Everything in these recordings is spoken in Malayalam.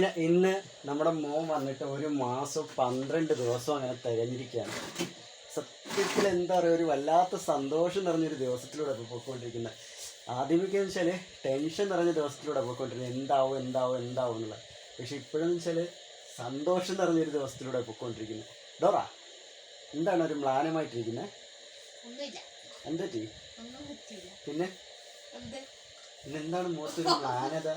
ഇങ്ങനെ ഇന്ന് നമ്മുടെ മോൻ വന്നിട്ട് ഒരു മാസം പന്ത്രണ്ട് ദിവസം അങ്ങനെ തികഞ്ഞിരിക്കുകയാണ് സത്യത്തിൽ എന്താ പറയുക ഒരു വല്ലാത്ത സന്തോഷം നിറഞ്ഞൊരു ദിവസത്തിലൂടെ ഇപ്പോൾ പോയിക്കൊണ്ടിരിക്കുന്നത്. ആദ്യമൊക്കെ എന്ന് വെച്ചാൽ ടെൻഷൻ നിറഞ്ഞ ദിവസത്തിലൂടെ പോയിക്കൊണ്ടിരിക്കുന്നത് എന്താവും എന്താവും എന്താവും എന്നുള്ളത്. പക്ഷെ ഇപ്പോഴെന്ന് വെച്ചാൽ സന്തോഷം നിറഞ്ഞൊരു ദിവസത്തിലൂടെ പോയിക്കൊണ്ടിരിക്കുന്നത് ഡോറ എന്താണ് ഒരു മ്ലാനമായിട്ടിരിക്കുന്നത് എന്താ പിന്നെ? പിന്നെ എന്താണ് മുഖത്തൊരു മ്ലാനത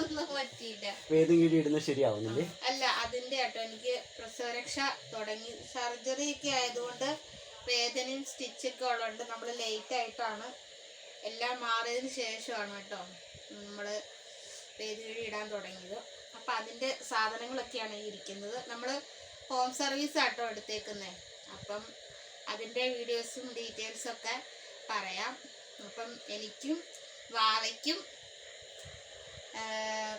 ഒന്നും പറ്റിയില്ല. വേദം കീഴി ഇടുന്നത് ശരിയാവുന്നില്ലേ? അല്ല അതിന്റെ കേട്ടോ എനിക്ക് പ്രസവരക്ഷ തുടങ്ങി. സർജറി ഒക്കെ ആയതുകൊണ്ട് വേദനയും സ്റ്റിച്ചൊക്കെ ഉള്ളതുകൊണ്ട് നമ്മൾ ലേറ്റ് ആയിട്ടാണ്. എല്ലാം മാറിയതിന് ശേഷമാണ് കേട്ടോ നമ്മൾ വേദികഴി ഇടാൻ തുടങ്ങിയത്. അപ്പം അതിന്റെ സാധനങ്ങളൊക്കെയാണ് ഇരിക്കുന്നത്. നമ്മൾ ഹോം സർവീസ് ആട്ടോ എടുത്തേക്കുന്നത് അപ്പം അതിന്റെ വീഡിയോസും ഡീറ്റെയിൽസും ഒക്കെ പറയാം. അപ്പം എനിക്കും വാവയ്ക്കും ആഹ്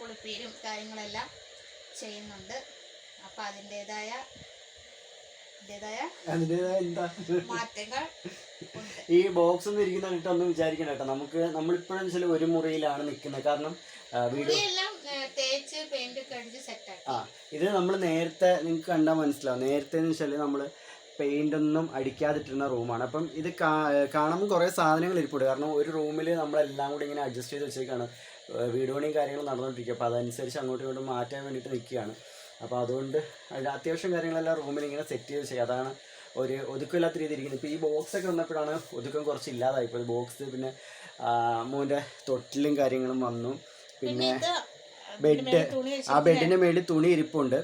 കുളിപ്പീരും കാര്യങ്ങളെല്ലാം ചെയ്യുന്നുണ്ട്. അപ്പം അതിന്റെതായ ഈ ബോക്സ് ഇരിക്കുന്ന കിട്ടൊന്നും ഒന്നും വിചാരിക്കണം കേട്ടോ. നമുക്ക് നമ്മളിപ്പോഴും ചില ഒരു മുറിയിലാണ് നിൽക്കുന്നത്. കാരണം ആ, ഇത് നമ്മൾ നേരത്തെ നിങ്ങൾക്ക് കണ്ടാൽ മനസ്സിലാവും. നേരത്തെ എന്ന് വെച്ചാൽ നമ്മൾ പെയിന്റ് ഒന്നും അടിക്കാതിട്ടിരുന്ന റൂമാണ്. അപ്പം ഇത് കാണുമ്പോൾ കുറേ സാധനങ്ങൾ ഇരിപ്പുണ്ട്. കാരണം ഒരു റൂമിൽ നമ്മളെല്ലാം കൂടി ഇങ്ങനെ അഡ്ജസ്റ്റ് ചെയ്ത് വെച്ചേക്കാണ് വീട് പണിയും കാര്യങ്ങളും നടന്നുകൊണ്ടിരിക്കുക അപ്പോൾ അതനുസരിച്ച് അങ്ങോട്ടും ഇങ്ങോട്ടും മാറ്റാൻ വേണ്ടിയിട്ട് നിൽക്കുകയാണ്. അപ്പോൾ അതുകൊണ്ട് അത്യാവശ്യം കാര്യങ്ങളെല്ലാം റൂമിൽ ഇങ്ങനെ സെറ്റ് ചെയ്ത് ചെയ്യുക അതാണ് ഒരു ഒതുക്കമില്ലാത്ത രീതി ഇരിക്കുന്നത്. ഇപ്പോൾ ഈ ബോക്സ് ഒക്കെ വന്നപ്പോഴാണ് ഒതുക്കം കുറച്ച് ഇല്ലാതായിപ്പോൾ ബോക്സ് പിന്നെ മോന്റെ തൊട്ടിലും കാര്യങ്ങളും വന്നു. പിന്നെ ബെഡ് ആ ബെഡിന്റെ മേളിൽ തുണി ഇരിപ്പുണ്ട്.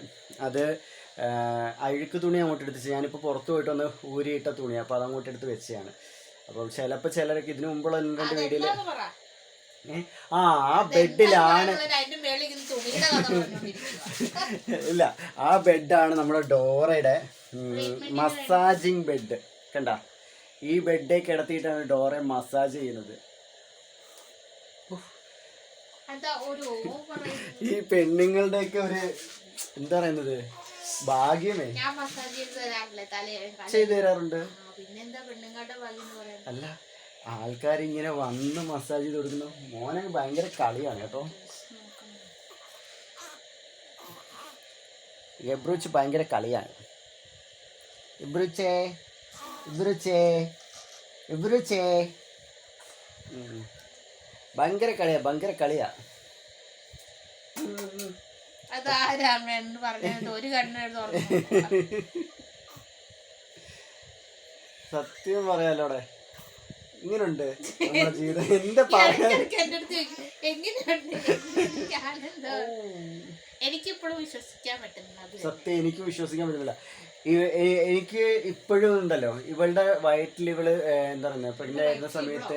അത് അഴുക്ക് തുണി അങ്ങോട്ട് എടുത്ത് ഞാനിപ്പോൾ പുറത്ത് പോയിട്ട് ഒന്ന് ഊരിയിട്ട തുണി. അപ്പോൾ അത് അങ്ങോട്ട് എടുത്ത് വെച്ചതാണ്. അപ്പം ചിലപ്പോൾ ചിലരൊക്കെ ഇതിനു മുമ്പുള്ള രണ്ട് വീഡിയോയിൽ ആ ആ ബെഡിലാണ്. ഇല്ല ആ ബെഡാണ് നമ്മുടെ ഡോറയുടെ മസാജിങ് ബെഡ്. കണ്ട? ഈ ബെഡേ കിടത്തിയിട്ടാണ് ഡോറെ മസാജ് ചെയ്യുന്നത്. ഈ പെണ്ണുങ്ങളുടെയൊക്കെ ഒരു എന്താ പറയുന്നത്? ഭാഗ്യമേ. ചെയ്ത് തരാറുണ്ട്. അല്ല ആൾക്കാർ ഇങ്ങനെ വന്ന് മസാജ് ചെയ്ത് കൊടുക്കുന്നു. മോനെ ഭയങ്കര കളിയാണ് കേട്ടോ. എബ്രൂച്ച് ഭയങ്കര കളിയാണ്. ഇബ്രൂച്ചേ ഇബ്രൂച്ചേ ഇബ്രൂച്ചേ ഭയങ്കര കളിയാ ഭയങ്കര കളിയാ. പറഞ്ഞത് ഒരു തുറന്നു സത്യം പറയാലോടെ ഇങ്ങനുണ്ട് നമ്മുടെ ജീവിതം. എനിക്കിപ്പോഴും വിശ്വസിക്കാൻ പറ്റുന്നില്ല സത്യം എനിക്ക് വിശ്വസിക്കാൻ പറ്റുന്നില്ല. എനിക്ക് ഇപ്പോഴും ഉണ്ടല്ലോ. ഇവളുടെ വയറ്റിൽ ഇവൾ എന്താ പറയുക പ്രഗ്നന്റ് ആയിരുന്ന സമയത്ത്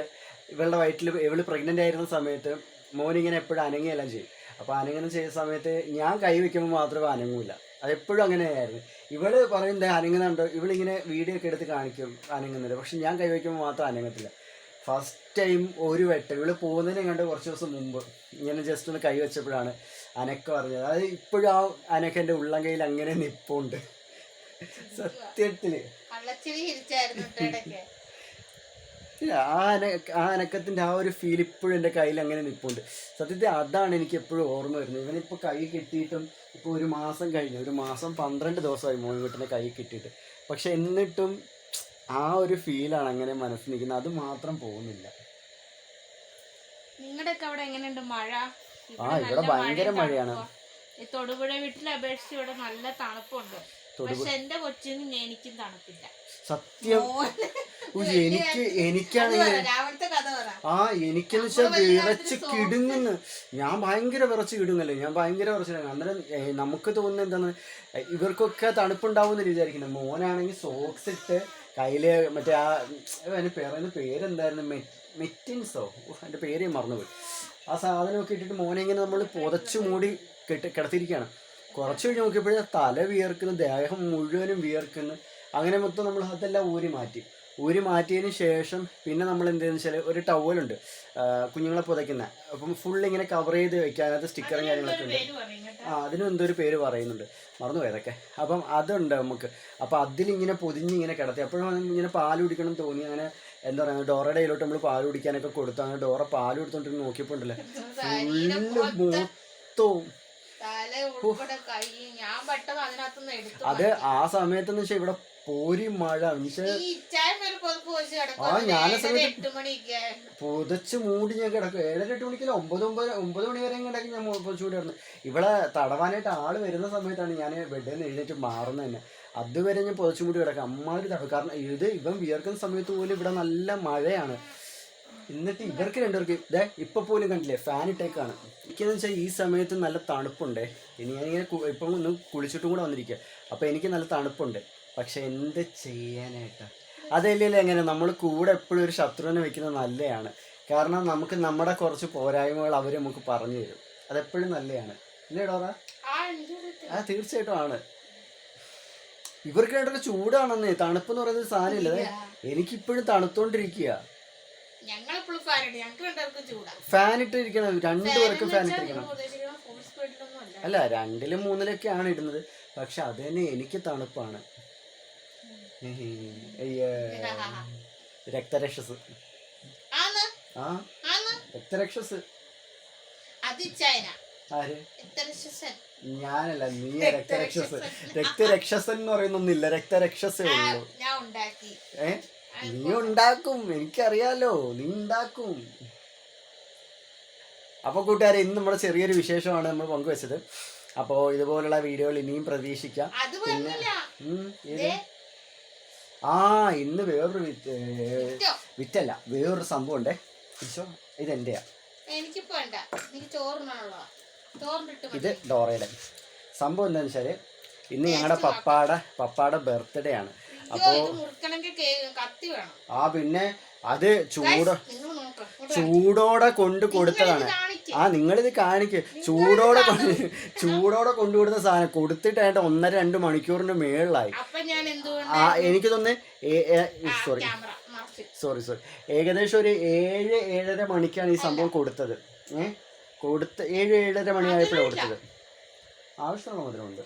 ഇവളുടെ വയറ്റിൽ ഇവൾ പ്രഗ്നന്റ് ആയിരുന്ന സമയത്ത് മോനിങ്ങനെ എപ്പോഴും അനങ്ങുകയെല്ലാം ചെയ്യും. അപ്പോൾ അനങ്ങനെ ചെയ്യുന്ന സമയത്ത് ഞാൻ കൈ വെക്കുമ്പോൾ മാത്രമേ അനങ്ങൂല. അതെപ്പോഴും അങ്ങനെയായിരുന്നു. ഇവൾ പറയുന്നത് അനങ്ങുന്നുണ്ടോ? ഇവളിങ്ങനെ വീഡിയോ ഒക്കെ എടുത്ത് കാണിക്കും അനങ്ങുന്നില്ല പക്ഷെ ഞാൻ കൈ വയ്ക്കുമ്പോൾ മാത്രം അനങ്ങത്തില്ല. ഫസ്റ്റ് ടൈം ഒരു വെട്ടം. ഇവൾ പോകുന്നതിനെ കണ്ട് കുറച്ച് ദിവസം മുമ്പ് ഇങ്ങനെ ജസ്റ്റ് ഒന്ന് കൈ വെച്ചപ്പോഴാണ് അനക്കം അറിഞ്ഞത് അത് ഇപ്പോഴും ആ അനക്ക എന്റെ ഉള്ളം കയ്യിൽ അങ്ങനെ നിപ്പുണ്ട്. സത്യത്തിൽ കള്ളച്ചിരി ചിരിച്ചായിരുന്നു കേട്ടോ ഇടയ്ക്ക് ഇല്ല, ആ അന ആ അനക്കത്തിന്റെ ആ ഒരു ഫീൽ ഇപ്പോഴും എന്റെ കയ്യിൽ അങ്ങനെ നിൽപ്പുണ്ട്. സത്യത്തിൽ അതാണ് എനിക്ക് എപ്പോഴും ഓർമ്മ വരുന്നത്. ഇവനിപ്പോൾ കൈ കിട്ടിയിട്ടും ഇപ്പോൾ ഒരു മാസം കഴിഞ്ഞു. ഒരു മാസം പന്ത്രണ്ട് ദിവസമായി മോൻ വീട്ടിന്റെ കൈ കിട്ടിയിട്ട്. പക്ഷെ എന്നിട്ടും ആ ഒരു ഫീലാണ് അങ്ങനെ മനസ്സിൽ നിൽക്കുന്നത്. അത് മാത്രം പോകുന്നില്ല. നിങ്ങളുടെയൊക്കെ അവിടെ എങ്ങനെയുണ്ട് മഴ? ആ, ഇവിടെ ഭയങ്കര മഴയാണ്. തൊടുപുഴ വീട്ടിലെ അപേക്ഷിച്ച് ഇവിടെ നല്ല തണുപ്പുണ്ട്. പക്ഷെ എന്റെ കൊച്ചിനും എനിക്കും തണുപ്പില്ല. സത്യം. എനിക്ക് എനിക്കാണെങ്കിൽ ആ എനിക്കെന്ന് വെച്ചാൽ വിറച്ച് കിടുങ്ങുന്നു ഞാൻ ഭയങ്കര വിറച്ച് കിടുങ്ങല്ലേ ഞാൻ ഭയങ്കര വിറച്ച് അന്നേരം നമുക്ക് തോന്നുന്നത് എന്താണ് ഇവർക്കൊക്കെ തണുപ്പുണ്ടാവും വിചാരിക്കുന്നത് മോനാണെങ്കിൽ സോക്സ് ഇട്ട് കയ്യിൽ മറ്റേ ആ അതിന് പറയുന്ന പേരെന്തായിരുന്നു? മെറ്റിൻസോ അതിന്റെ പേര് മറന്നുപോയി. ആ സാധനമൊക്കെ ഇട്ടിട്ട് മോനെ ഇങ്ങനെ നമ്മൾ പുതച്ചു മൂടി കെട്ടി കിടത്തിയിരിക്കുകയാണ്. കുറച്ച് കഴിഞ്ഞ് നോക്കിയപ്പോഴേ തല വിയർക്കുന്നു ദേഹം മുഴുവനും വിയർക്കുന്നു. അങ്ങനെ മൊത്തം നമ്മൾ അതെല്ലാം ഊരി മാറ്റി ഊരി മാറ്റിയതിന് ശേഷം പിന്നെ നമ്മൾ എന്തെന്ന് വെച്ചാൽ ഒരു ടവലുണ്ട് കുഞ്ഞുങ്ങളെ പുതയ്ക്കുന്ന. അപ്പം ഫുൾ ഇങ്ങനെ കവർ ചെയ്ത് വെക്കുക. അതിനകത്ത് സ്റ്റിക്കറും കാര്യങ്ങളൊക്കെ ഉണ്ട്. ആ അതിനും എന്തോ ഒരു പേര് പറയുന്നുണ്ട്. മറന്നു പോയതൊക്കെ അപ്പം അതുണ്ട് നമുക്ക്. അപ്പം അതിലിങ്ങനെ പൊതിഞ്ഞിങ്ങനെ കിടത്തി. അപ്പോഴും ഇങ്ങനെ പാൽ കുടിക്കണം തോന്നി. അങ്ങനെ എന്താ പറയുക ഡോറയുടെ കയ്യിലോട്ട് നമ്മൾ പാൽ കുടിക്കാനൊക്കെ കൊടുത്തു. അങ്ങനെ ഡോറ പാൽ കൊടുത്തോണ്ടിരുന്ന് നോക്കിയപ്പോണ്ടല്ലേ ഫുള്ള് മൊത്തവും അത് ആ സമയത്തെന്ന് വെച്ചാൽ ഇവിടെ പോരി മഴ. ആ, ഞാൻ സമയത്ത് പുതച്ച് മൂടി ഞാൻ കിടക്കും. ഏഴര എട്ട് മണിക്കല്ല ഒമ്പത് ഒമ്പത് ഒമ്പത് മണി വരെ കിടക്കി ഞാൻ പൊതിച്ചുകൂടി കിടന്നു. ഇവിടെ തടവാനായിട്ട് ആൾ വരുന്ന സമയത്താണ് ഞാൻ ബെഡിൽ നിന്ന് എഴുന്നേറ്റ് മാറുന്നത് തന്നെ. അതുവരെ ഞാൻ പുതച്ചു മൂടി കിടക്കാം. അമ്മാതിരി തടവ് കാരണം ഇത് ഇവൻ വിയർക്കുന്ന സമയത്ത് പോലും ഇവിടെ നല്ല മഴയാണ്. എന്നിട്ട് ഇവർക്ക് രണ്ടുപേർക്ക് ഇതേ ഇപ്പൊ പോലും കണ്ടില്ലേ ഫാൻ ഇട്ടേക്കാണ്. എനിക്കെന്ന് വെച്ചാൽ ഈ സമയത്ത് നല്ല തണുപ്പുണ്ടേ. ഇനി ഞാനിങ്ങനെ ഇപ്പം ഒന്ന് കുളിച്ചിട്ടും കൂടെ വന്നിരിക്കുക അപ്പോൾ എനിക്ക് നല്ല തണുപ്പുണ്ട്. പക്ഷെ എന്ത് ചെയ്യാനായിട്ടാ? അതല്ലേ എങ്ങനെ നമ്മൾ കൂടെ എപ്പോഴും ഒരു ശത്രുവിനെ വെക്കുന്നത് നല്ലതാണ് കാരണം നമുക്ക് നമ്മുടെ കുറച്ച് പോരായ്മകൾ അവർ നമുക്ക് പറഞ്ഞു തരും. അതെപ്പോഴും നല്ലതാണ് അല്ലേ ഡോറ? ആ തീർച്ചയായിട്ടും ആണ്. ഇവർക്ക് രണ്ടൊരു ചൂടാണെന്നേ. തണുപ്പ് എന്ന് പറയുന്നത് സാധനമില്ല എനിക്കിപ്പോഴും തണുത്തോണ്ടിരിക്കുക ഫാൻ ഇട്ടിരിക്കണം രണ്ടുപേർക്കും ഫാൻ ഇട്ടിരിക്കണം അല്ല. രണ്ടിലും മൂന്നിലൊക്കെയാണ് ഇടുന്നത്. പക്ഷെ അത് തന്നെ എനിക്ക് തണുപ്പാണ്. രക്തരക്ഷസ്. ആ? രക്തരക്ഷസ്. ആര്? ഞാനല്ല നീ രക്തരക്ഷസ്. രക്തരക്ഷസൻ. എന്ന് പറയുന്നൊന്നില്ല രക്തരക്ഷസേ ഉള്ളൂ. ഏഹ് നീ ഉണ്ടാക്കും എനിക്കറിയാലോ നീ ഉണ്ടാക്കും. അപ്പൊ കൂട്ടുകാരെ ഇന്ന് നമ്മുടെ ചെറിയൊരു വിശേഷമാണ് നമ്മൾ പങ്കുവെച്ചത്. അപ്പോൾ ഇതുപോലുള്ള വീഡിയോകൾ ഇനിയും പ്രതീക്ഷിക്കാം. പിന്നെ ആ ഇന്ന് വേറൊരു വിത്ത് വിറ്റല്ല വേറൊരു സംഭവം ഉണ്ടേ ഇത് എന്റെയാ ഇത് ഡോറയുടെ. സംഭവം എന്താണെന്ന് വെച്ചാൽ ഇന്ന് ഞങ്ങളുടെ പപ്പാടെ പപ്പാടെ ബർത്ത്ഡേ ആണ്. ആ പിന്നെ അത് ചൂട് ചൂടോടെ കൊണ്ട് കൊടുത്തതാണ്. ആ നിങ്ങളിത് കാണിക്ക്. ചൂടോടെ കൊണ്ട് ചൂടോടെ കൊണ്ടു കൊടുത്ത സാധനം കൊടുത്തിട്ടായിട്ട് ഒന്നര രണ്ട് മണിക്കൂറിന് മേളിലായി. ആ എനിക്ക് തോന്നുന്നു സോറി സോറി സോറി ഏകദേശം ഒരു ഏഴ് ഏഴര മണിക്കാണ് ഈ സംഭവം കൊടുത്തത്. ഏഹ് കൊടുത്ത ഏഴ് ഏഴര മണിയായപ്പോഴാണ് കൊടുത്തത്. ആവശ്യമുള്ള മധുരമുണ്ട്.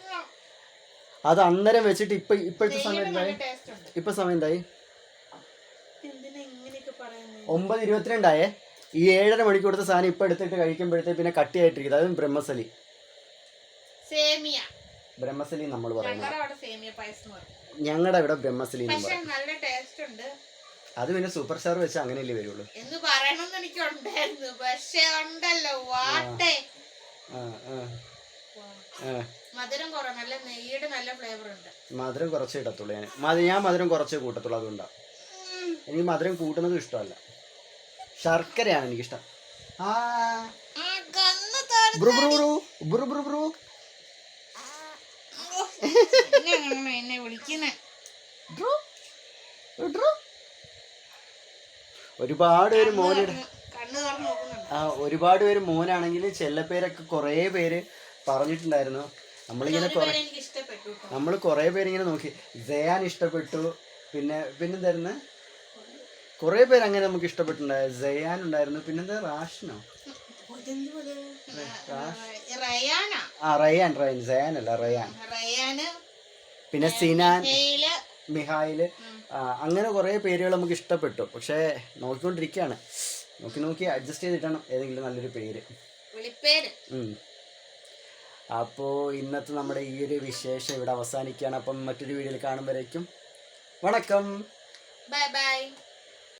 അത് അന്നേരം വെച്ചിട്ട് ഇപ്പൊ ഇപ്പോഴത്തെ സമയം എന്തായി? ഇപ്പൊ സമയം എന്തായി? ഒമ്പത് ഇരുപത്തിരണ്ടായേ? ഈ ഏഴര കൊടുത്ത സാധനം ഇപ്പൊ എടുത്തിട്ട് കഴിക്കുമ്പോഴത്തേക്ക് പിന്നെ കട്ടിയായിട്ടിരിക്കുന്നത് അതും ബ്രഹ്മസലി. ബ്രഹ്മസലി നമ്മൾ പറയുന്നത്. ഞങ്ങളുടെ ഇവിടെ ബ്രഹ്മസലി നല്ല ടേസ്റ്റ് ഉണ്ട്. അത് പിന്നെ സൂപ്പർ സ്റ്റാർ വെച്ച് അങ്ങനെയല്ലേ വരുള്ളൂ. എന്ന് പറയണമെന്ന് എനിക്ക് ഉണ്ടായിരുന്നു. പക്ഷേ ഉണ്ടല്ലോ വാട്ടെ. ആ ആ. ആ. മധുരം കുറവ് നല്ല നെയ്യുടെ നല്ല ഫ്ലേവർ ഉണ്ട്. മധുരം കുറച്ചേ ഇടത്തുള്ളൂ. ഞാൻ മധു ഞാൻ മധുരം കുറച്ച് കൂട്ടത്തുള്ളൂ അതുകൊണ്ടാണ് എനിക്ക് മധുരം കൂട്ടുന്നത് ഇഷ്ടമല്ല. ശർക്കരയാണ് എനിക്കിഷ്ടം. ആ. ബ്രു ബ്രു ബ്രു. ബ്രു ബ്രു എന്നെ വിളിക്കുന്നേ. ഒരുപാട് പേര് മോനിട നോക്കുന്നുണ്ട്. ആ ഒരുപാട് പേര് മോനാണെങ്കിൽ ചെല്ലപ്പേരൊക്കെ കുറേ പേര് പറഞ്ഞിട്ടുണ്ടായിരുന്നു. നമ്മളിങ്ങനെ കുറേ നമ്മൾ കുറേ പേരിങ്ങനെ നോക്കി. ജയാൻ ഇഷ്ടപ്പെട്ടു. പിന്നെ പിന്നെന്തായിരുന്നു? കുറേ പേര് അങ്ങനെ നമുക്ക് ഇഷ്ടപ്പെട്ടിട്ടുണ്ടായിരുന്നു ജയാൻ ഉണ്ടായിരുന്നു. പിന്നെന്താ? റാഷനോ? ആ റയാൻ റയാൻ. ജയാൻ അല്ല റയാൻ. പിന്നെ സിനാൻ ഹെയിൽ മിഹായിൽ അങ്ങനെ കുറേ പേരുകൾ നമുക്ക് ഇഷ്ടപ്പെട്ടു. പക്ഷേ നോക്കിക്കൊണ്ടിരിക്കുകയാണ് നോക്കി നോക്കി അഡ്ജസ്റ്റ് ചെയ്തിട്ടാണ് ഏതെങ്കിലും നല്ലൊരു പേര്. വിളിപ്പേര്. അപ്പോൾ ഇന്നത്തെ നമ്മുടെ ഈ ഒരു വിശേഷം ഇവിടെ അവസാനിക്കുകയാണ്. അപ്പം മറ്റൊരു വീഡിയോയിൽ കാണുമ്പോഴേക്കും വണക്കം. Bye bye